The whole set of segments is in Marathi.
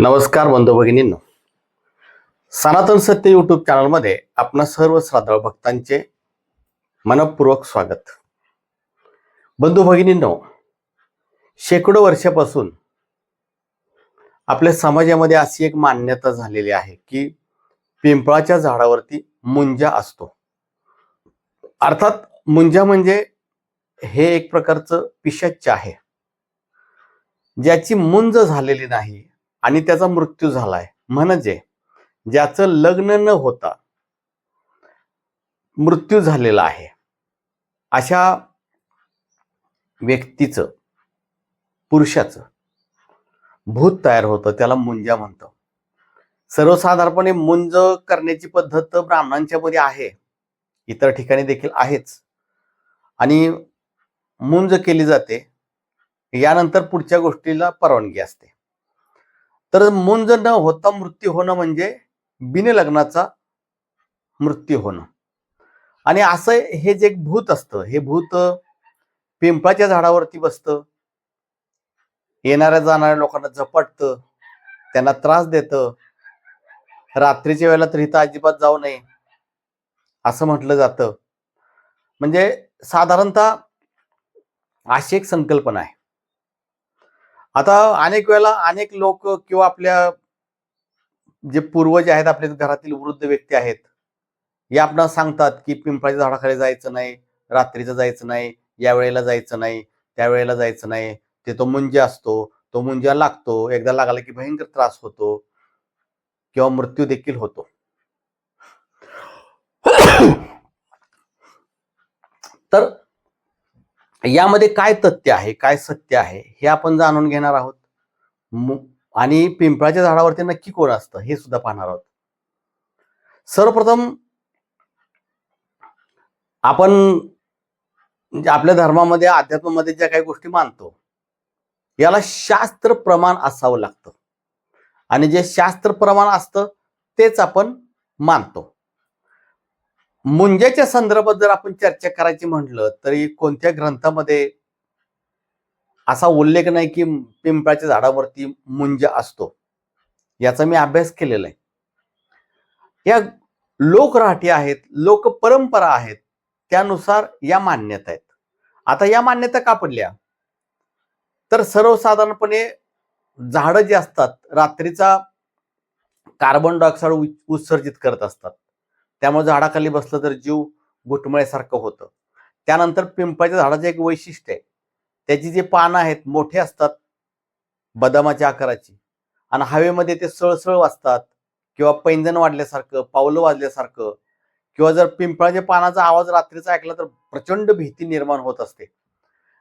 नमस्कार बंधू भगिनींनो. सनातन सत्य युट्यूब चॅनलमध्ये आपणा सर्व श्रद्धाळू भक्तांचे मनपूर्वक स्वागत. बंधू भगिनींनो शेकडो वर्षापासून आपल्या समाजामध्ये अशी एक मान्यता झालेली आहे की पिंपळाच्या झाडावरती मुंजा असतो. अर्थात मुंजा म्हणजे हे एक प्रकारचं पिशाच्च आहे. ज्याची मुंज झालेली नाही आणि त्याचा मृत्यू झालाय. म्हणजे ज्याचं लग्न न होता मृत्यू झालेला आहे. अशा व्यक्तीचं पुरुषाचं भूत तयार होतं त्याला मुंजा म्हणतो सर्वसाधारणपणे मुंज करण्याची पद्धत ब्राह्मणांच्या मध्ये आहे. इतर ठिकाणी देखील आहेच. आणि मुंज केली जाते. यानंतर पुढच्या गोष्टीला परवानगी असते. तर मुंज न होता मृत्यू होणं म्हणजे बिनलग्नाचा मृत्यू होणं. आणि असं हे जे एक भूत असतं हे भूत पिंपळाच्या झाडावरती बसतं. येणाऱ्या जाणाऱ्या लोकांना झपटतं त्यांना त्रास देतं. रात्रीच्या वेळेला तर इथं अजिबात जाऊ नये असं म्हटलं जातं. म्हणजे साधारणतः अशी एक संकल्पना आहे. आता अनेक वेळेला अनेक लोक किंवा आपल्या जे पूर्वज आहेत आपल्या घरातील वृद्ध व्यक्ती आहेत या आपण सांगतात की पिंपळाच्या झाडाखाली जायचं नाही रात्रीचं जायचं नाही या वेळेला जायचं नाही त्यावेळेला जायचं नाही. ते तो मुंजा असतो तो मुंजा लागतो एकदा लागला की भयंकर त्रास होतो किंवा मृत्यू देखील होतो. तर यामध्ये काय तथ्य आहे काय सत्य आहे हे आपण जाणून घेणार आहोत. आणि पिंपळाच्या झाडावरती नक्की कोण असतं हे सुद्धा पाहणार आहोत. सर्वप्रथम आपण म्हणजे आपल्या धर्मामध्ये अध्यात्मामध्ये ज्या काही गोष्टी मानतो याला शास्त्र प्रमाण असावं लागतं. आणि जे शास्त्र प्रमाण असतं तेच आपण मानतो. मुंज्याच्या संदर्भात जर आपण चर्चा करायची म्हटलं तरी कोणत्या ग्रंथामध्ये असा उल्लेख नाही की पिंपळाच्या झाडावरती मुंज असतो? याचा मी अभ्यास केलेला आहे. या लोकराठी आहेत लोक परंपरा आहेत त्यानुसार या मान्यता आहेत. आता या मान्यता का पडल्या? तर सर्वसाधारणपणे झाडं जी असतात रात्रीचा कार्बन डायऑक्साईड उ- उत्सर्जित करत असतात. त्यामुळे झाडाखाली बसलं तर जीव घुटमळ्यासारखं होतं. त्यानंतर पिंपळाच्या झाडाचं एक वैशिष्ट्य आहे. त्याची जी पानं आहेत मोठे असतात बदामाच्या आकाराची. आणि हवेमध्ये ते सळसळ वाजतात किंवा पैंजण वाढल्यासारखं पावलं वाजल्यासारखं किंवा जर पिंपळाच्या पानाचा आवाज रात्रीचा ऐकला तर प्रचंड भीती निर्माण होत असते.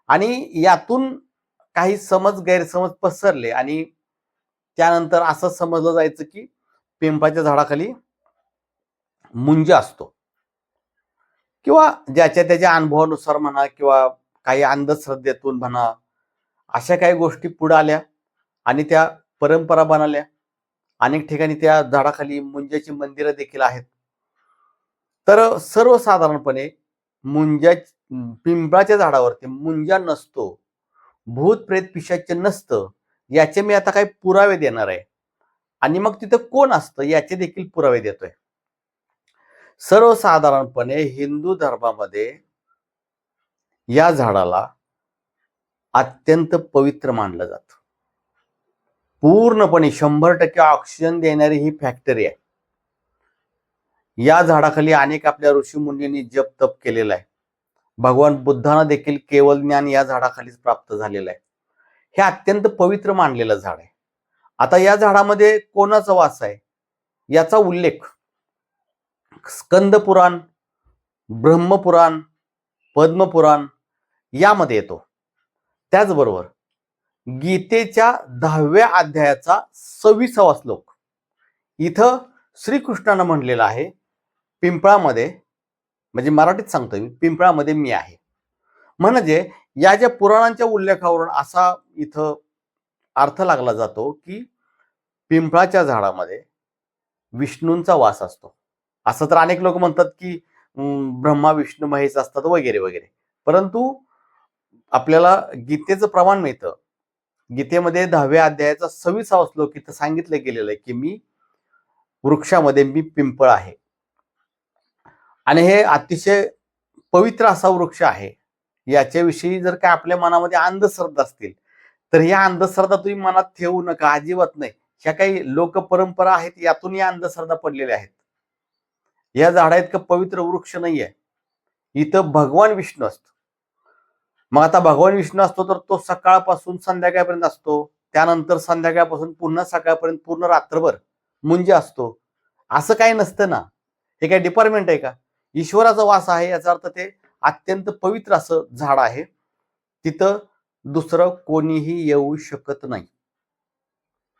आणि यातून काही समज गैरसमज पसरले आणि त्यानंतर असं समजलं जायचं की पिंपळाच्या झाडाखाली मुंज असतो. किंवा ज्याच्या त्याच्या अनुभवानुसार म्हणा किंवा काही अंधश्रद्धेतून म्हणा अशा काही गोष्टी पुढे आल्या आणि त्या परंपरा बनल्या. अनेक ठिकाणी त्या झाडाखाली मुंजाची मंदिरं देखील आहेत. तर सर्वसाधारणपणे मुंजा पिंपळाच्या झाडावरती मुंजा नसतो भूत प्रेत पिशाच्य नसतं याचे मी आता काही पुरावे देणार आहे. आणि मग तिथं कोण असतं याचे देखील पुरावे देतोय. सर्वसाधारणपणे हिंदू धर्मामध्ये या झाडाला अत्यंत पवित्र मानलं जातं. पूर्णपणे शंभर टक्के ऑक्सिजन देणारी ही फॅक्टरी आहे. या झाडाखाली अनेक आपल्या ऋषी मुनींनी जप तप केलेला आहे. भगवान बुद्धांना देखील केवळ ज्ञान या झाडाखालीच प्राप्त झालेलं आहे. हे अत्यंत पवित्र मानलेलं झाड आहे. आता या झाडामध्ये कोणाचा वास आहे? याचा उल्लेख स्कंद पुराण ब्रह्मपुराण पद्मपुराण यामध्ये येतो. त्याचबरोबर गीतेच्या दहाव्या अध्यायाचा सव्वीसावा श्लोक. इथं श्रीकृष्णानं म्हणलेलं आहे पिंपळामध्ये म्हणजे मराठीत सांगतो मी पिंपळामध्ये मी आहे. म्हणजे या ज्या पुराणांच्या उल्लेखावरून असा इथं अर्थ लागला जातो की पिंपळाच्या झाडामध्ये विष्णूंचा वास असतो. असं तर अनेक लोक म्हणतात की ब्रह्मा विष्णू महेश असतात वगैरे वगैरे. परंतु आपल्याला गीतेचं प्रमाण मिळतं. गीतेमध्ये दहाव्या अध्यायाचा सव्वीसावा श्लोक इथं सांगितलं गेलेलं आहे की मी वृक्षामध्ये मी पिंपळ आहे. आणि हे अतिशय पवित्र असा वृक्ष आहे. याच्याविषयी जर काय आपल्या मनामध्ये अंधश्रद्धा असतील तर या अंधश्रद्धा तुम्ही मनात ठेवू नका अजिबात नाही. ह्या काही लोकपरंपरा आहेत यातून या अंधश्रद्धा पडलेल्या आहेत. या झाडा इतकं पवित्र वृक्ष नाही आहे इथं भगवान विष्णू असतो. मग आता भगवान विष्णू असतो तर तो सकाळपासून संध्याकाळपर्यंत असतो. त्यानंतर संध्याकाळपासून पुन्हा सकाळपर्यंत पूर्ण रात्रभर मुंज असतो. असं काही नसतं ना. हे काय डिपार्टमेंट आहे का? ईश्वराचा वास आहे याचा अर्थ ते अत्यंत पवित्र असं झाड आहे. तिथं दुसरं कोणीही येऊ शकत नाही.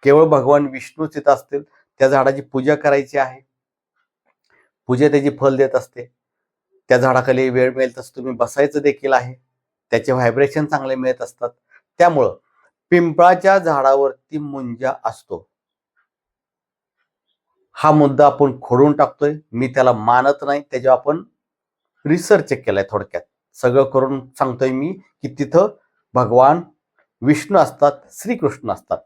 केवळ भगवान विष्णूच तिथं असतील. त्या झाडाची पूजा करायची आहे. पूजा त्याची फल देत असते त्या झाडाखाली वेळ मिळेल तसं तुम्ही बसायचं देखील आहे. त्याचे व्हायब्रेशन चांगले मिळत असतात. त्यामुळं पिंपळाच्या झाडावरती मुंजा असतो. हा मुद्दा आपण खोडून टाकतोय. मी त्याला मानत नाही. त्याच्यावर आपण रिसर्च केलाय थोडक्यात. सगळं करून सांगतोय मी की तिथं भगवान विष्णू असतात श्रीकृष्ण असतात.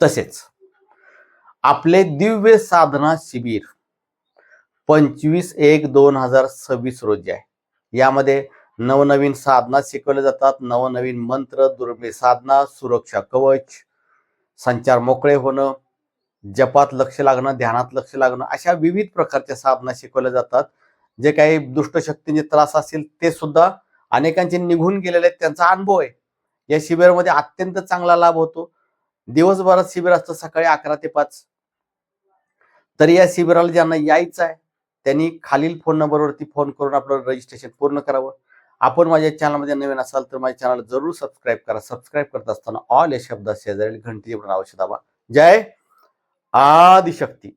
तसेच आपले दिव्य साधना शिबिर पंचवीस एक दोन हजार सव्वीस रोजी आहे. यामध्ये नवनवीन साधना शिकवल्या जातात. नवनवीन मंत्र दुर्मिळ साधना सुरक्षा कवच संचार मोकळे होणं जपात लक्ष लागणं ध्यानात लक्ष लागणं अशा विविध प्रकारच्या साधना शिकवल्या जातात. जे काही दुष्टशक्तींचे त्रास असतील ते सुद्धा अनेकांचे निघून गेलेले आहेत. त्यांचा अनुभव आहे. या शिबिरामध्ये अत्यंत चांगला लाभ होतो. दिवसभरात शिबिर असतं सकाळी अकरा ते पाच. तर या शिबिराला ज्यांना यायचं आहे त्यांनी खालील फोन नंबरवरती फोन करून आपलं रजिस्ट्रेशन पूर्ण करावं. आपण माझ्या चॅनलमध्ये नवीन असाल तर माझ्या चॅनल जरूर सबस्क्राईब करा. सबस्क्राईब करत असताना ऑल या शब्दात शेजारी घंटी आवश्यक दाबा जय आदिशक्ती.